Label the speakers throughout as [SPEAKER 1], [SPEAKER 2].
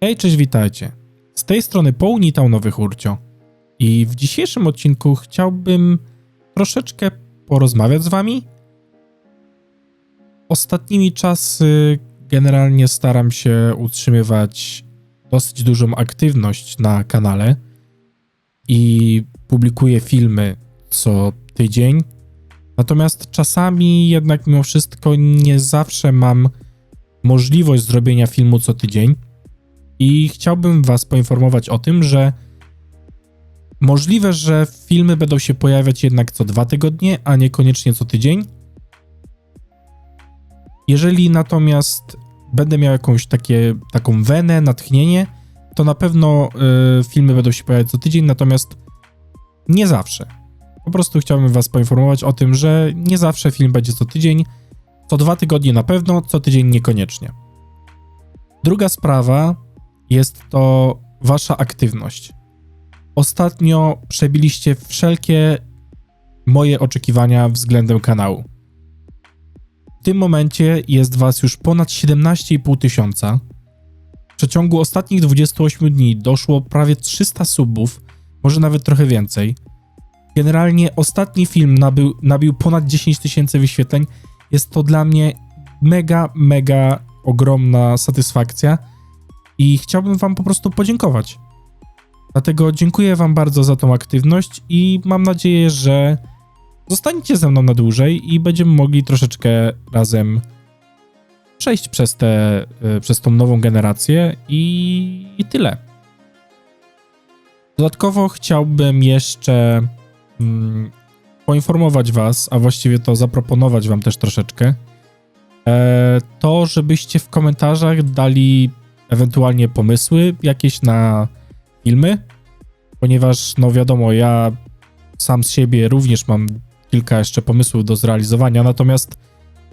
[SPEAKER 1] Hej, cześć, witajcie. Z tej strony Połnitał Nowy Hurcio. I w dzisiejszym odcinku chciałbym troszeczkę porozmawiać z wami. Ostatnimi czasy generalnie staram się utrzymywać dosyć dużą aktywność na kanale i publikuję filmy co tydzień. Natomiast czasami jednak mimo wszystko nie zawsze mam możliwość zrobienia filmu co tydzień. I chciałbym Was poinformować o tym, że możliwe, że filmy będą się pojawiać jednak co dwa tygodnie, a niekoniecznie co tydzień. Jeżeli natomiast będę miał jakąś takie, taką wenę, natchnienie, to na pewno y, filmy będą się pojawiać co tydzień, natomiast nie zawsze. Po prostu chciałbym Was poinformować o tym, że nie zawsze film będzie co tydzień, co dwa tygodnie na pewno, co tydzień niekoniecznie. Druga sprawa jest to wasza aktywność. Ostatnio przebiliście wszelkie moje oczekiwania względem kanału. W tym momencie jest was już ponad 17,5 tysiąca. W przeciągu ostatnich 28 dni doszło prawie 300 subów, może nawet trochę więcej. Generalnie ostatni film nabył, nabił ponad 10 tysięcy wyświetleń. Jest to dla mnie mega, mega ogromna satysfakcja i chciałbym Wam po prostu podziękować. Dlatego dziękuję Wam bardzo za tą aktywność i mam nadzieję, że zostaniecie ze mną na dłużej i będziemy mogli troszeczkę razem przejść przez, te, y, przez tą nową generację i, i tyle. Dodatkowo chciałbym jeszcze mm, poinformować Was, a właściwie to zaproponować Wam też troszeczkę, e, to żebyście w komentarzach dali ewentualnie pomysły jakieś na filmy, ponieważ, no wiadomo, ja sam z siebie również mam kilka jeszcze pomysłów do zrealizowania, natomiast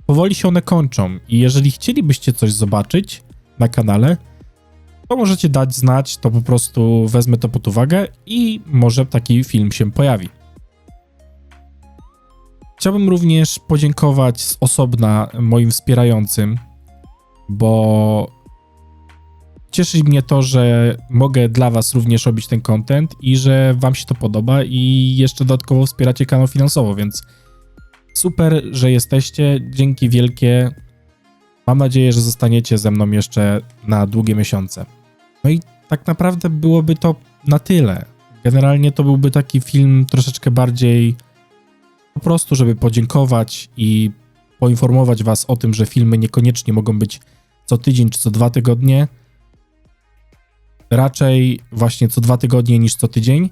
[SPEAKER 1] powoli się one kończą i jeżeli chcielibyście coś zobaczyć na kanale, to możecie dać znać, to po prostu wezmę to pod uwagę i może taki film się pojawi. Chciałbym również podziękować z osobna moim wspierającym, bo cieszy mnie to, że mogę dla Was również robić ten content i że Wam się to podoba i jeszcze dodatkowo wspieracie kanał finansowo, więc super, że jesteście. Dzięki wielkie. Mam nadzieję, że zostaniecie ze mną jeszcze na długie miesiące. No i tak naprawdę byłoby to na tyle. Generalnie to byłby taki film troszeczkę bardziej po prostu, żeby podziękować i poinformować Was o tym, że filmy niekoniecznie mogą być co tydzień czy co dwa tygodnie raczej właśnie co dwa tygodnie niż co tydzień.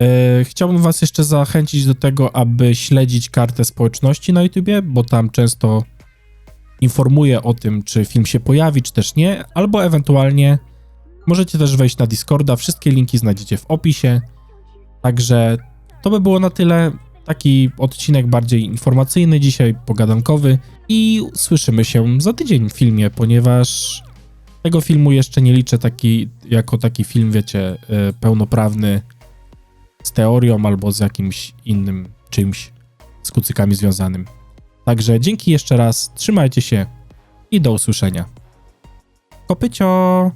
[SPEAKER 1] E, chciałbym Was jeszcze zachęcić do tego, aby śledzić kartę społeczności na YouTubie, bo tam często informuję o tym, czy film się pojawi, czy też nie, albo ewentualnie możecie też wejść na Discorda. Wszystkie linki znajdziecie w opisie. Także to by było na tyle. Taki odcinek bardziej informacyjny, dzisiaj pogadankowy i słyszymy się za tydzień w filmie, ponieważ tego filmu jeszcze nie liczę taki, jako taki film, wiecie, e, pełnoprawny z teorią albo z jakimś innym czymś z kucykami związanym. Także dzięki jeszcze raz, trzymajcie się i do usłyszenia. Kopycio!